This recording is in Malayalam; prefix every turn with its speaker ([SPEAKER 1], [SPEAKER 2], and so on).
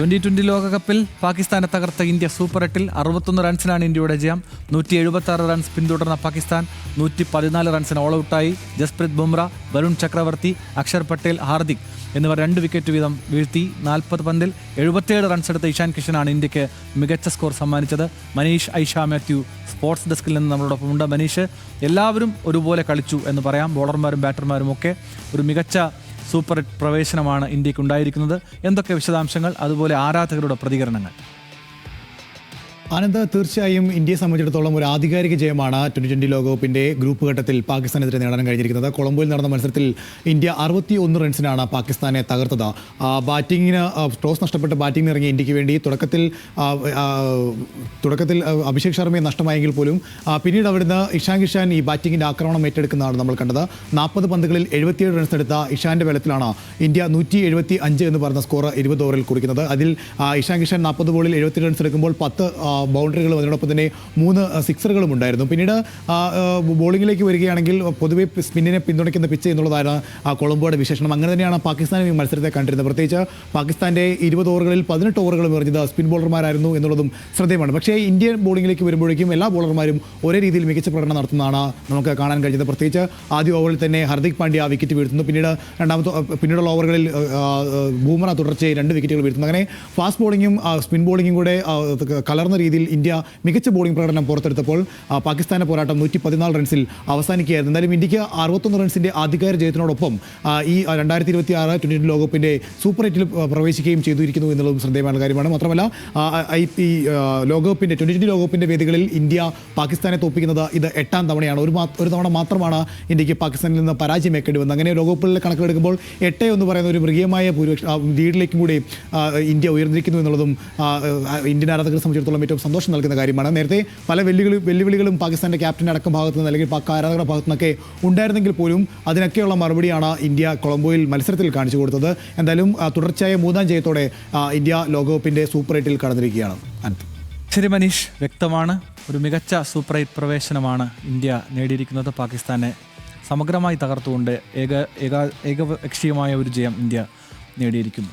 [SPEAKER 1] ട്വന്റി ട്വന്റി ലോകകപ്പിൽ പാകിസ്ഥാനെ തകർത്ത ഇന്ത്യ സൂപ്പർ എട്ടിൽ അറുപത്തൊന്ന് റൺസിനാണ് ഇന്ത്യയുടെ ജയം. നൂറ്റി എഴുപത്തി ആറ് റൺസ് പിന്തുടർന്ന പാകിസ്ഥാൻ നൂറ്റി പതിനാല് റൺസിന് ഓൾ ഔട്ടായി ജസ്പ്രീത് ബുംറ വരുൺ ചക്രവർത്തി അക്ഷർ പട്ടേൽ ഹാർദിക് എന്നിവർ രണ്ട് വിക്കറ്റ് വീതം വീഴ്ത്തി നാൽപ്പത് പന്തിൽ എഴുപത്തിയേഴ് റൺസ് എടുത്ത ഇഷാൻ കിഷനാണ് ഇന്ത്യയ്ക്ക് മികച്ച സ്കോർ സമ്മാനിച്ചത്. മനീഷ് ഐഷ മാത്യു സ്പോർട്സ് ഡെസ്കിൽ നിന്ന് നമ്മളോടൊപ്പം ഉണ്ട് മനീഷ് എല്ലാവരും ഒരുപോലെ കളിച്ചു എന്ന് പറയാം. ബോളർമാരും ബാറ്റർമാരും ഒക്കെ ഒരു മികച്ച സൂപ്പർ പ്രവേശനമാണ് ഇന്ത്യയ്ക്ക് ഉണ്ടായിരിക്കുന്നത് എന്തൊക്കെ വിശദാംശങ്ങൾ? അതുപോലെ ആരാധകരുടെ പ്രതികരണങ്ങൾ.
[SPEAKER 2] ആനന്ദ് തീർച്ചയായും ഇന്ത്യയെ സംബന്ധിച്ചിടത്തോളം ഒരു ആധികാരിക ജയമാണ് ട്വന്റി ട്വന്റി ലോകകപ്പിന്റെ ഗ്രൂപ്പ് ഘട്ടത്തിൽ പാകിസ്ഥാനെതിരെ നേടാൻ കഴിഞ്ഞിരിക്കുന്നത്. കൊളംബോയിൽ നടന്ന മത്സരത്തിൽ ഇന്ത്യ അറുപത്തി ഒന്ന് റൺസിനാണ് പാകിസ്ഥാനെ തകർത്തത്. ബാറ്റിങ്ങിന് ടോസ് നഷ്ടപ്പെട്ട് ബാറ്റിംഗിന് ഇറങ്ങിയ ഇന്ത്യയ്ക്ക് വേണ്ടി തുടക്കത്തിൽ തുടക്കത്തിൽ അഭിഷേക് ശർമ്മയെ നഷ്ടമായെങ്കിൽ പോലും പിന്നീട് അവിടുന്ന് ഇഷാൻ കിഷാൻ ഈ ബാറ്റിംഗിന്റെ ആക്രമണം ഏറ്റെടുക്കുന്നതാണ് നമ്മൾ കണ്ടത്. നാൽപ്പത് പന്തുകളിൽ എഴുപത്തിയേഴ് റൺസ് എടുത്ത ഇഷാന്റെ ബലത്തിലാണ് ഇന്ത്യ നൂറ്റി എഴുപത്തി അഞ്ച് എന്ന് പറഞ്ഞ സ്കോർ ഇരുപത് ഓവറിൽ കുറിക്കുന്നത്. അതിൽ ഇഷാൻ കിഷാൻ നാൽപ്പത് ബോളിൽ എഴുപത്തി റൺസ് എടുക്കുമ്പോൾ പത്ത് ബൗണ്ടറികളും അതിനോടൊപ്പം തന്നെ മൂന്ന് സിക്സറുകളും ഉണ്ടായിരുന്നു. പിന്നീട് ബോളിങ്ങിലേക്ക് വരികയാണെങ്കിൽ പൊതുവെ സ്പിന്നിനെ പിന്തുണയ്ക്കുന്ന പിച്ച് എന്നുള്ളതാണ് കൊളംബോയുടെ വിശേഷണം. അങ്ങനെ തന്നെയാണ് പാകിസ്ഥാൻ ഈ മത്സരത്തെ കണ്ടിരുന്നത്. പ്രത്യേകിച്ച് പാകിസ്ഥാന്റെ ഇരുപത് ഓവറുകളിൽ പതിനെട്ട് ഓവറുകളും എറിഞ്ഞത് സ്പിൻ ബോളർമാരായിരുന്നു എന്നുള്ളതും ശ്രദ്ധേയമാണ്. പക്ഷേ ഇന്ത്യൻ ബോളിങ്ങിലേക്ക് വരുമ്പോഴേക്കും എല്ലാ ബോളർമാരും ഒരേ രീതിയിൽ മികച്ച പ്രകടനം നടത്തുന്നതാണ് നമുക്ക് കാണാൻ കഴിഞ്ഞത്. പ്രത്യേകിച്ച് ആദ്യ ഓവറിൽ തന്നെ ഹർദിക് പാണ്ഡ്യ വിക്കറ്റ് വീഴ്ത്തുന്നു. പിന്നീട് രണ്ടാമത്തെ പിന്നീടുള്ള ഓവറുകളിൽ ബൂമറ തുടർച്ചയായി രണ്ട് വിക്കറ്റുകൾ വീഴ്ത്തുന്നു. അങ്ങനെ ഫാസ്റ്റ് ബോളിങ്ങും സ്പിൻ ബോളിങ്ങും കൂടെ കലർന്ന രീതിയിൽ ഇന്ത്യ മികച്ച ബോളിംഗ് പ്രകടനം പുറത്തെടുത്തപ്പോൾ പാകിസ്ഥാന പോരാട്ടം നൂറ്റി പതിനാല് റൺസിൽ അവസാനിക്കുകയായിരുന്നു. എന്തായാലും ഇന്ത്യയ്ക്ക് അറുപത്തൊന്ന് റൺസിന്റെ ആധികാരിക ജയത്തിനോടൊപ്പം ഈ രണ്ടായിരത്തി ഇരുപത്തി ആറ് ട്വന്റി ട്വന്റി ലോകകപ്പിന്റെ സൂപ്പർ എയ്റ്റിൽ പ്രവേശിക്കുകയും ചെയ്തിരിക്കുന്നു എന്നുള്ളതും ശ്രദ്ധേയമായ കാര്യമാണ്. മാത്രമല്ല ഐ പി ലോകകപ്പിന്റെ ലോകകപ്പിന്റെ ട്വന്റി ട്വന്റി ലോകകപ്പിന്റെ വേദികളിൽ ഇന്ത്യ പാകിസ്ഥാനെ തോപ്പിക്കുന്നത് ഇത് എട്ടാം തവണയാണ്. ഒരു ഒരു തവണ മാത്രമാണ് ഇന്ത്യയ്ക്ക് പാകിസ്ഥാനിൽ നിന്ന് പരാജയമേക്കേണ്ടി വന്നത്. അങ്ങനെ ലോകകപ്പുകളിലെ കണക്കെടുക്കുമ്പോൾ എട്ട് എന്ന് പറയുന്ന ഒരു മൃഗീയമായ ഭൂരിപക്ഷ ലീഡിലേക്കും കൂടി ഇന്ത്യ ഉയർന്നിരിക്കുന്നു എന്നുള്ളതും ഇന്ത്യൻ ആരാധകരെ സംബന്ധിച്ചിടത്തോളം ഏറ്റവും സന്തോഷം നൽകുന്ന കാര്യമാണ്. നേരത്തെ പല വെല്ലുവിളി വെല്ലുവിളികളും പാകിസ്ഥാന്റെ ക്യാപ്റ്റൻ അടക്കം ഭാഗത്തു നിന്ന് അല്ലെങ്കിൽ ആരാധകരുടെ ഭാഗത്തു നിന്നൊക്കെ ഉണ്ടായിരുന്നെങ്കിൽ പോലും അതിനൊക്കെയുള്ള മറുപടിയാണ് ഇന്ത്യ കൊളംബോയിൽ മത്സരത്തിൽ കാണിച്ചു കൊടുത്തത്. എന്തായാലും തുടർച്ചയായ മൂന്നാം ജയത്തോടെ ഇന്ത്യ ലോകകപ്പിന്റെ സൂപ്പർ എയ്റ്റിൽ കടന്നിരിക്കുകയാണ്.
[SPEAKER 1] ശരി മനീഷ് വ്യക്തമാണ്. ഒരു മികച്ച സൂപ്പർ എയ്റ്റ് പ്രവേശനമാണ് ഇന്ത്യ നേടിയിരിക്കുന്നത് പാകിസ്ഥാനെ സമഗ്രമായി തകർത്തുകൊണ്ട് ഏക ഏക ഏകപക്ഷീയമായ ഒരു ജയം ഇന്ത്യ നേടിയിരിക്കുന്നു.